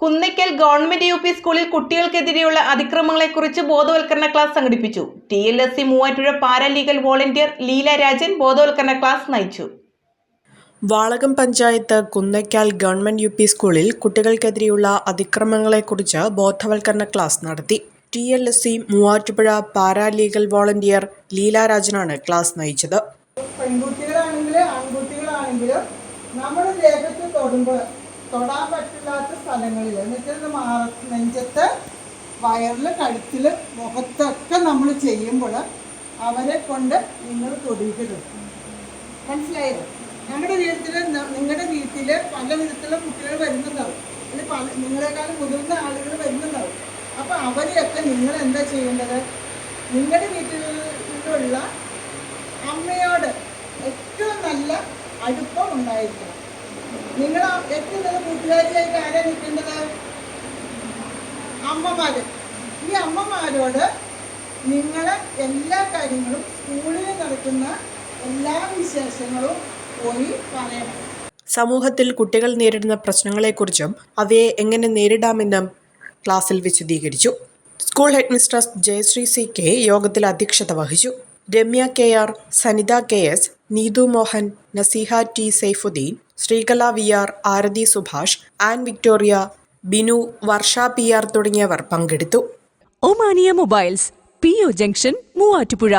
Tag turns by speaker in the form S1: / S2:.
S1: Kunnakkal government U P സ്കൂളിൽ കുട്ടികൾക്കെതിരെയുള്ള അതിക്രമങ്ങളെക്കുറിച്ച് ബോധവൽക്കരണ ക്ലാസ് സംഘടിപ്പിച്ചു. T L S C Muvattupuzha paralegal volunteer Leela Rajan ബോധവൽക്കരണ ക്ലാസ് നയിച്ചു.
S2: Valakam panchayat Kunnakkal government U P സ്കൂളിൽ കുട്ടികൾക്കെതിരെയുള്ള അതിക്രമങ്ങളെക്കുറിച്ച് ബോധവൽക്കരണ ക്ലാസ് നടത്തി. T L S C Muvattupuzha paralegal volunteer ലീലാരാജനാണ് class നയിച്ചത്.
S3: പെൺകുട്ടികളാണെങ്കിലും ആൺകുട്ടികളാണെങ്കിലും നമ്മുടെ ദേഹത്ത് തൊടുമ്പോൾ തൊടാൻ പറ്റില്ലാത്ത സ്ഥലങ്ങളിൽ എന്നിട്ട് മാറ നെഞ്ചത്ത് വയറിൽ കഴുത്തിൽ മുഖത്തൊക്കെ നമ്മൾ ചെയ്യുമ്പോൾ അവരെ കൊണ്ട് നിങ്ങൾ തൊടിക്കരുത് മനസ്സിലായോ? ഞങ്ങളുടെ വീട്ടിൽ നിങ്ങളുടെ വീട്ടിൽ പല വിധത്തിലുള്ള കുട്ടികൾ വരുന്നുണ്ടാവും. അല്ലെങ്കിൽ പല നിങ്ങളെക്കാളും മുതിർന്ന ആളുകൾ വരുന്നുണ്ടാവും. അപ്പോൾ അവരെയൊക്കെ നിങ്ങൾ എന്താ ചെയ്യേണ്ടത്? നിങ്ങളുടെ വീട്ടിലുള്ള അമ്മയോട് ഏറ്റവും നല്ല അടുപ്പം ഉണ്ടായിരിക്കണം. നിങ്ങൾ എത്തുന്നത് കൂട്ടുകാരിയായിട്ട് ആരാ നിൽക്കേണ്ടത്? അമ്മമാര്. ഈ അമ്മമാരോട് നിങ്ങളെ എല്ലാ കാര്യങ്ങളും സ്കൂളിൽ നടക്കുന്ന എല്ലാ വിശേഷങ്ങളും പോയി പറയണം.
S2: സമൂഹത്തിൽ കുട്ടികൾ നേരിടുന്ന പ്രശ്നങ്ങളെക്കുറിച്ചും അവയെ എങ്ങനെ നേരിടാമെന്നും ക്ലാസ്സിൽ വിശദീകരിച്ചു. School headmistress Jayasree C K യോഗത്തിൽ അധ്യക്ഷത വഹിച്ചു. Ramya K R Sanitha K S Neethu Mohan Naseeha T Saifuddin Sreekala V R Arathi Subhash Ann Victoria Binu Varsha P R തുടങ്ങിയവർ പങ്കെടുത്തു.
S4: Omania mobiles P O junction Muvattupuzha.